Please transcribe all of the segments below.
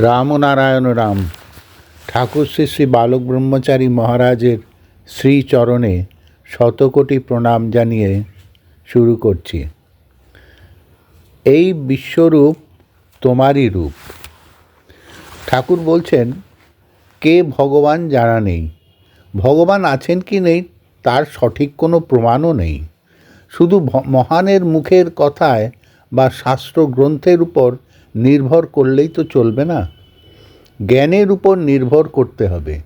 রামনারায়ণ রাম। ঠাকুর শ্রী শ্রী বালক ব্রহ্মচারী মহারাজের শ্রীচরণে শতকোটি প্রণাম জানিয়ে শুরু করছি। এই বিশ্বরূপ তোমারই রূপ। ঠাকুর বলছেন, কে ভগবান জানা নেই? ভগবান আছেন কি নেই? তার সঠিক কোনো প্রমাণও নেই। শুধু মহানের মুখের কথায় বা শাস্ত্র গ্রন্থের উপর নির্ভর করলেই তো চলবে না। জ্ঞানের উপর নির্ভর করতে হবে।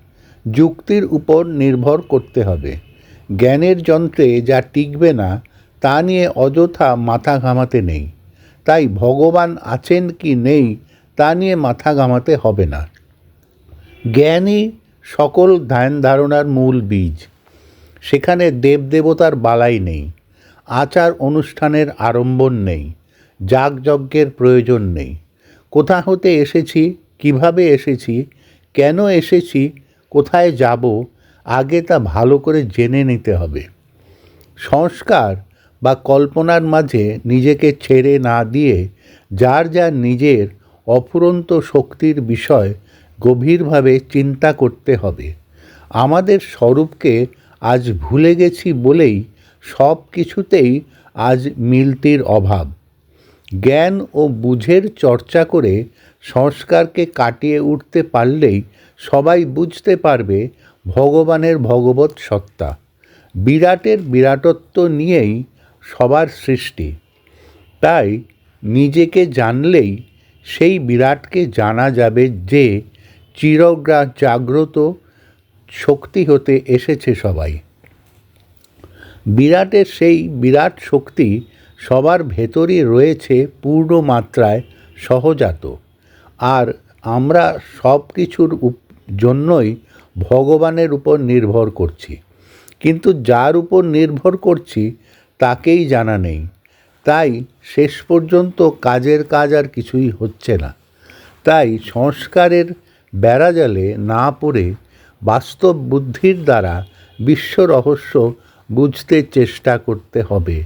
যুক্তির উপর নির্ভর করতে হবে। জ্ঞানের যন্ত্রে যা টিকবে না, তা নিয়ে অযথা মাথা ঘামাতে নেই। তাই ভগবান আছেন কি নেই, তা নিয়ে মাথা ঘামাতে হবে না। জ্ঞানই সকল ধ্যান ধারণার মূল বীজ। সেখানে দেবদেবতার বালাই নেই। আচার অনুষ্ঠানের আড়ম্বর নেই। যাগযজ্ঞের প্রয়োজন নেই। কোথা হতে এসেছি? কীভাবে এসেছি? কেন এসেছি? কোথায় যাব? আগে তা ভালো করে জেনে নিতে হবে। সংস্কার বা কল্পনার মাঝে নিজেকে ছেড়ে না দিয়ে যার যার নিজের অফুরন্ত শক্তির বিষয় গভীরভাবে চিন্তা করতে হবে। আমাদের স্বরূপকে আজ ভুলে গেছি বলেই সব কিছুতেই আজ মিলতির অভাব। জ্ঞান ও বুঝের চর্চা করে সংস্কারকে কাটিয়ে উঠতে পারলেই সবাই বুঝতে পারবে ভগবানের ভগবত সত্তা। বিরাটের বিরাটত্ব নিয়েই সবার সৃষ্টি। তাই নিজেকে জানলেই সেই বিরাটকে জানা যাবে যে চিরগ্রা, জাগ্রত, শক্তি হতে এসেছে সবাই। বিরাটের সেই বিরাট শক্তি সবার ভেতরই রয়েছে পূর্ণ মাত্রায় সহজাত। আর আমরা সব কিছুর জন্যই ভগবানের উপর নির্ভর করছি। কিন্তু যার উপর নির্ভর করছি তাকেই জানা নেই। তাই শেষ পর্যন্ত কাজের কাজ আর কিছুই হচ্ছে না। তাই সংস্কারের বেড়াজালে না পড়ে বাস্তব বুদ্ধির দ্বারা বিশ্ব রহস্য বুঝতে চেষ্টা করতে হবে।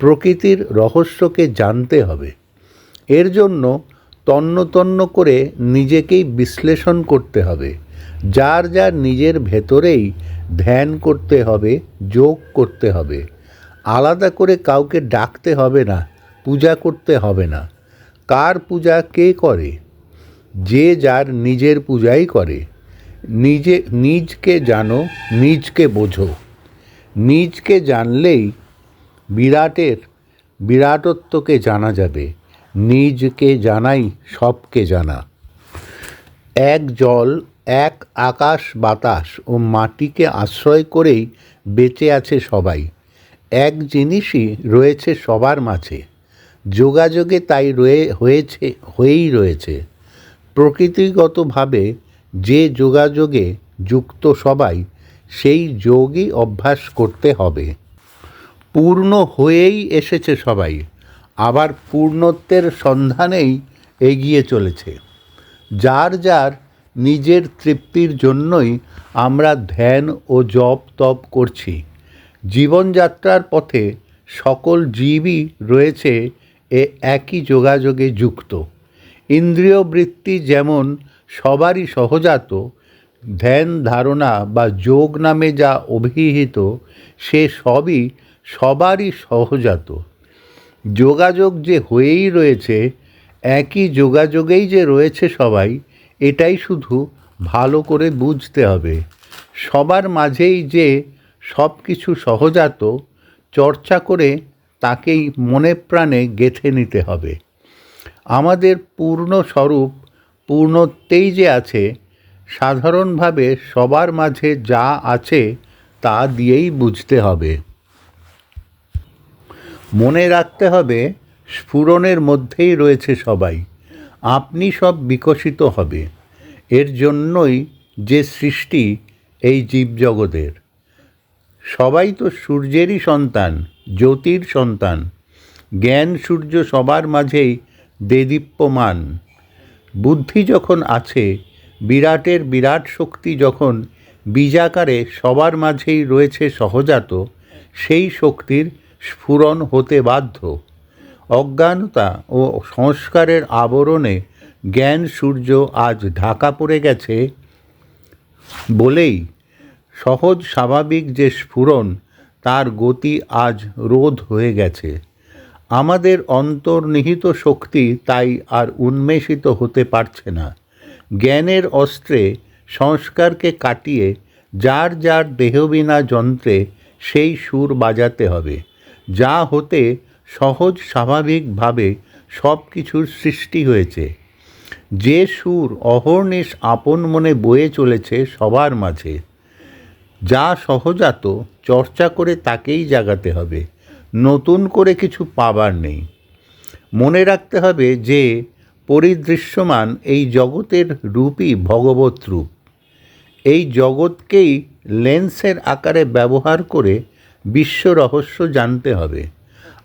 প্রকৃতির রহস্যকে জানতে হবে। এর জন্য তন্ন তন্ন করে নিজেকেই বিশ্লেষণ করতে হবে। যার যার নিজের ভেতরেই ধ্যান করতে হবে, যোগ করতে হবে। আলাদা করে কাউকে ডাকতে হবে না, পূজা করতে হবে না। কার পূজা কে করে? যে যার নিজের পূজাই করে। নিজে, নিজকে জানো, নিজকে বোঝো। নিজকে জানলেই বিরাটের বিরাটত্বকে জানা যাবে, নিজকে জানাই সবকে জানা। এক জল, এক আকাশ বাতাস ও মাটিকে আশ্রয় করেই বেঁচে আছে সবাই। এক জিনিসই রয়েছে সবার মাঝে, যোগাযোগে তাই রয়ে, হয়েছে, হয়েই রয়েছে। প্রকৃতিগতভাবে যে যোগাযোগে যুক্ত সবাই, সেই যোগই অভ্যাস করতে হবে। পূর্ণ হয়েই এসেছে সবাই। আবার পূর্ণত্বের সন্ধানেই এগিয়ে চলেছে। যার যার নিজের তৃপ্তির জন্যই আমরা ধ্যান ও জপ তপ করছি। জীবনযাত্রার পথে সকল জীবই রয়েছে এ একই যোগাযোগে যুক্ত। ইন্দ্রিয় বৃত্তি যেমন সবারই সহজাত, ধ্যান ধারণা বা যোগ নামে যা অভিহিত, সে সবই সবারই সহজাত। যোগাযোগ যে হয়েই রয়েছে, একই যোগাযোগেই যে রয়েছে সবাই, এটাই শুধু ভালো করে বুঝতে হবে। সবার মাঝেই যে সব কিছু সহজাত, চর্চা করে তাকেই মনে প্রাণে গেঁথে নিতে হবে। আমাদের পূর্ণ স্বরূপ, পূর্ণত্বেই যে আছে, সাধারণভাবে সবার মাঝে যা আছে তা দিয়েই বুঝতে হবে। মনে রাখতে হবে, স্ফুরণের মধ্যেই রয়েছে সবাই। আপনি সব বিকশিত হবে। এর জন্যই যে সৃষ্টি এই জীবজগতের। সবাই তো সূর্যেরই সন্তান, জ্যোতির সন্তান। জ্ঞান সূর্য সবার মাঝেই দেদীপ্যমান। বুদ্ধি যখন আছে, বিরাটের বিরাট শক্তি যখন বীজাকারে সবার মাঝেই রয়েছে সহজাত, সেই শক্তির স্ফুরণ হতে বাধ্য। অজ্ঞানতা ও সংস্কারের আবরণে জ্ঞান সূর্য আজ ঢাকা পড়ে গেছে বলেই সহজ স্বাভাবিক যে স্ফুরণ, তার গতি আজ রোধ হয়ে গেছে। আমাদের অন্তর্নিহিত শক্তি তাই আর উন্মেষিত হতে পারছে না। জ্ঞানের অস্ত্রে সংস্কারকে কাটিয়ে যার যার দেহবিনা যন্ত্রে সেই সুর বাজাতে হবে। যা হতে সহজ স্বাভাবিকভাবে সব কিছুর সৃষ্টি হয়েছে। যে সুর অহর্নিশ আপন মনে বয়ে চলেছে সবার মাঝে, যা সহজাত চর্চা করে তাকেই জাগাতে হবে, নতুন করে কিছু পাবার নেই। মনে রাখতে হবে যে পরিদৃশ্যমান এই জগতের রূপই ভগবত রূপ। এই জগৎকেই লেন্সের আকারে ব্যবহার করে বিশ্ব রহস্য জানতে হবে।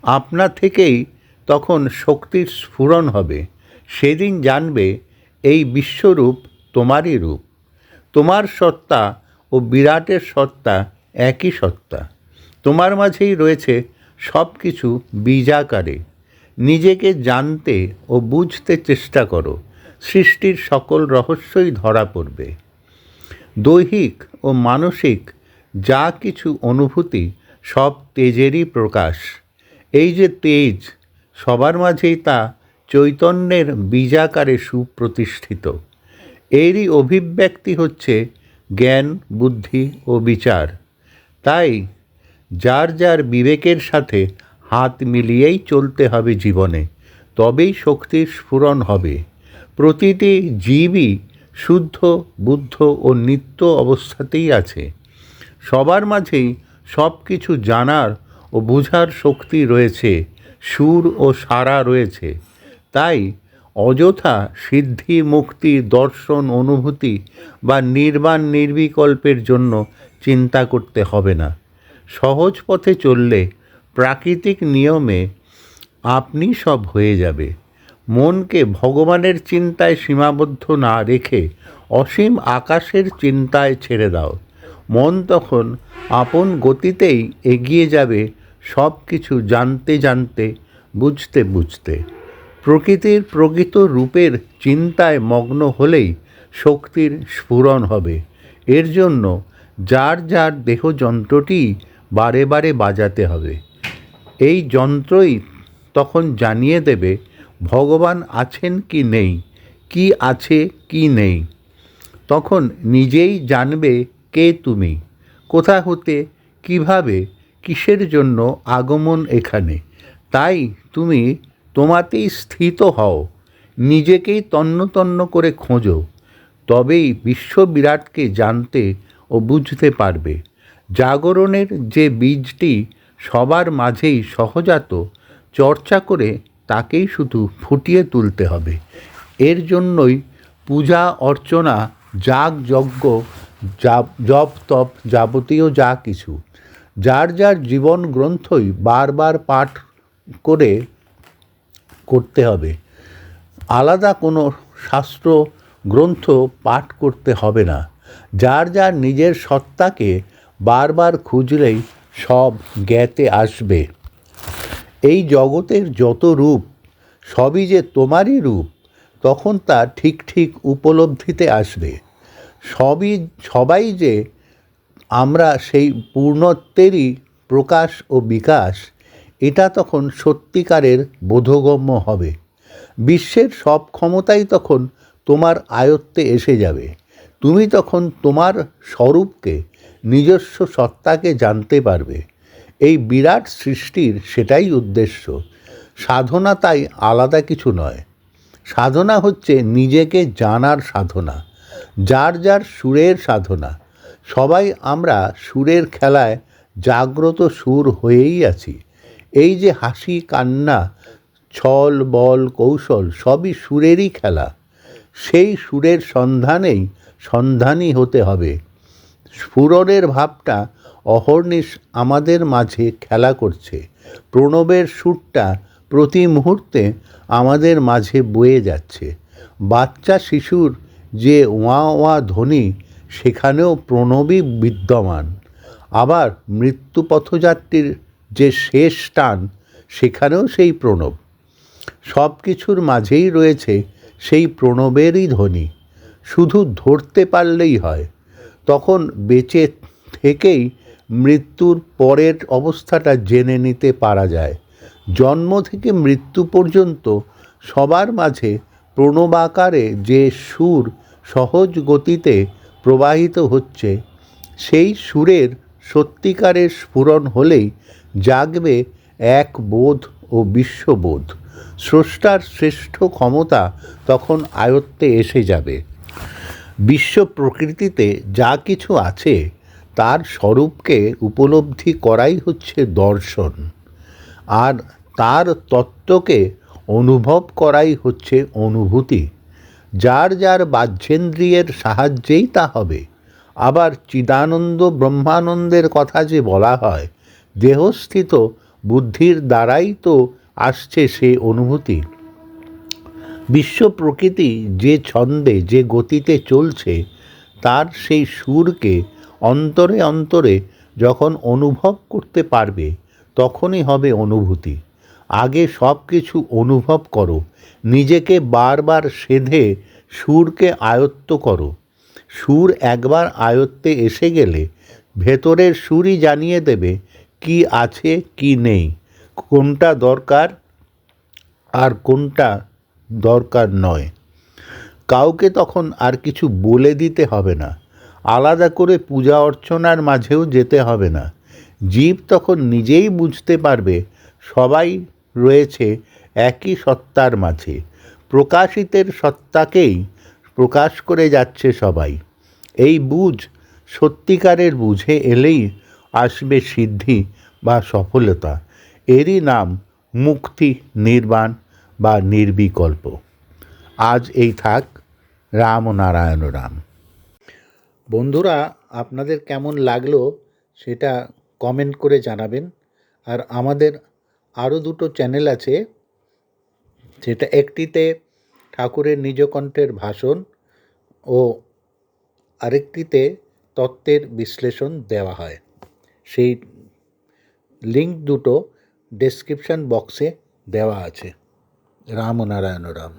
আপনা থেকেই তখন শক্তির স্ফুরণ হবে। সেদিন জানবে এই বিশ্বরূপ তোমারই রূপ। তোমার সত্তা ও বিরাটের সত্তা একই সত্তা। তোমার মাঝেই রয়েছে সব কিছু বীজাকারে। নিজেকে জানতে ও বুঝতে চেষ্টা করো। সৃষ্টির সকল রহস্যই ধরা পড়বে। দৈহিক ও মানসিক যা কিছু অনুভূতি সব তেজেরই প্রকাশ। এই যে তেজ, সবার মাঝেই তা চৈতন্যের বীজাকারে সুপ্রতিষ্ঠিত। এরই অভিব্যক্তি হচ্ছে জ্ঞান, বুদ্ধি ও বিচার। তাই যার যার বিবেকের সাথে হাত মিলিয়েই চলতে হবে জীবনে, তবেই শক্তির স্ফুরণ হবে। প্রতিটি জীবই শুদ্ধ, বুদ্ধ ও নিত্য অবস্থাতেই আছে। সবার মাঝেই সব কিছু জানার ও বোঝার শক্তি রয়েছে, সুর ও সারা রয়েছে। তাই অযথা সিদ্ধি, মুক্তি, দর্শন, অনুভূতি বা নির্বাণ, নির্বিকল্পের জন্য চিন্তা করতে হবে না। সহজ পথে চললে প্রাকৃতিক নিয়মে আপনি সব হয়ে যাবে। মনকে ভগবানের চিন্তায় সীমাবদ্ধ না রেখে অসীম আকাশের চিন্তায় ছেড়ে দাও। মন তখন আপন গতিতেই এগিয়ে যাবে সব কিছু জানতে জানতে, বুঝতে বুঝতে। প্রকৃতির প্রকৃত রূপের চিন্তায় মগ্ন হলেই শক্তির স্ফুরণ হবে। এর জন্য যার যার দেহ দেহযন্ত্রটি বারে বারে বাজাতে হবে। এই যন্ত্রই তখন জানিয়ে দেবে ভগবান আছেন কি নেই, কি আছে কি নেই। তখন নিজেই জানবে কে তুমি? কোথা হতে? কীভাবে? কিসের জন্য আগমন এখানে? তাই তুমি তোমাতেই স্থিত হও। নিজেকেই তন্ন তন্ন করে খোঁজো। তবেই বিশ্ব বিরাটকে জানতে ও বুঝতে পারবে। জাগরণের যে বীজটি সবার মাঝেই সহজাত, চর্চা করে তাকেই শুধু ফুটিয়ে তুলতে হবে। এর জন্যই পূজা অর্চনা যাগ জপ তপ যাবতীয় যা কিছু। যার যার জীবন গ্রন্থই বারবার পাঠ করে করতে হবে। আলাদা কোনো শাস্ত্র গ্রন্থ পাঠ করতে হবে না। যার যার নিজের সত্তাকে বারবার খুঁজলেই সব জ্ঞাতে আসবে। এই জগতের যত রূপ, সবই যে তোমারই রূপ, তখন তা ঠিক ঠিক উপলব্ধিতে আসবে। সবই, সবাই যে আমরা সেই পূর্ণত্বেরই প্রকাশ ও বিকাশ, এটা তখন সত্যিকারের বোধগম্য হবে। বিশ্বের সব ক্ষমতাই তখন তোমার আয়ত্তে এসে যাবে। তুমি তখন তোমার স্বরূপকে, নিজস্ব সত্তাকে জানতে পারবে। এই বিরাট সৃষ্টির সেটাই উদ্দেশ্য। সাধনা তাই আলাদা কিছু নয়। সাধনা হচ্ছে নিজেকে জানার সাধনা। যার যার সুরের সাধনা। সবাই আমরা সুরের খেলায় জাগ্রত সুর হয়েই আছি। এই যে হাসি, কান্না, ছল, বল, কৌশল সবই সুরেরই খেলা। সেই সুরের সন্ধানেই সন্ধানী হতে হবে। স্ফুরণের ভাবটা অহর্নিশ আমাদের মাঝে খেলা করছে। প্রণবের সুরটা প্রতি মুহূর্তে আমাদের মাঝে বয়ে যাচ্ছে। বাচ্চা শিশুর যে ওয়া ওয়া ধ্বনি, সেখানেও প্রণবই বিদ্যমান। আবার মৃত্যু পথযাত্রীর যে শেষ টান, সেখানেও সেই প্রণব। সব কিছুর মাঝেই রয়েছে সেই প্রণবেরই ধ্বনি। শুধু ধরতে পারলেই হয়। তখন বেঁচে থেকেই মৃত্যুর পরের অবস্থাটা জেনে নিতে পারা যায়। জন্ম থেকে মৃত্যু পর্যন্ত সবার মাঝে প্রণবাকারে যে সুর সহজ গতিতে প্রবাহিত হচ্ছে, সেই সুরের সত্যিকারের স্ফুরণ হলেই জাগবে এক বোধ ও বিশ্ববোধ। স্রষ্টার শ্রেষ্ঠ ক্ষমতা তখন আয়ত্তে এসে যাবে। বিশ্ব প্রকৃতিতে যা কিছু আছে, তার স্বরূপকে উপলব্ধি করাই হচ্ছে দর্শন। আর তার তত্ত্বকে অনুভব করাই হচ্ছে অনুভূতি। যার যার বাহ্যেন্দ্রিয়ের সাহায্যেই তা হবে। আবার চিদানন্দ ব্রহ্মানন্দের কথা যে বলা হয়, দেহস্থিত বুদ্ধির দ্বারাই তো আসছে সে অনুভূতি। বিশ্ব প্রকৃতি যে ছন্দে, যে গতিতে চলছে, তার সেই সুরকে অন্তরে অন্তরে যখন অনুভব করতে পারবে, তখনই হবে অনুভূতি। আগে সব কিছু অনুভব করো। নিজেকে বারবার সেধে সুরকে আয়ত্ত করো। সুর একবার আয়ত্তে এসে গেলে ভেতরের সুরই জানিয়ে দেবে কি আছে, কি নেই। কোনটা দরকার আর কোনটা দরকার নয়। কাউকে তখন আর কিছু বলে দিতে হবে না। আলাদা করে পূজা অর্চনার মাঝেও যেতে হবে না। জীব তখন নিজেই বুঝতে পারবে সবাই রয়েছে একই সত্তার মাঝে। প্রকাশিতের সত্তাকেই প্রকাশ করে যাচ্ছে সবাই। এই বুঝ সত্যিকারের বুঝে এলেই আসবে সিদ্ধি বা সফলতা। এরই নাম মুক্তি নির্বাণ বা নির্বিকল্প। আজ এই থাক রাম নারায়ণ রাম। বন্ধুরা, আপনাদের কেমন লাগল সেটা কমেন্ট করে জানাবেন। আর আমাদের আরও দুটো চ্যানেল আছে, যেটা একটিতে ঠাকুরের নিজকণ্ঠের ভাষণ ও আরেকটিতে তত্ত্বের বিশ্লেষণ দেওয়া হয়। সেই লিঙ্ক দুটো ডেসক্রিপশান বক্সে দেওয়া আছে। রাম ও নারায়ণ রাম।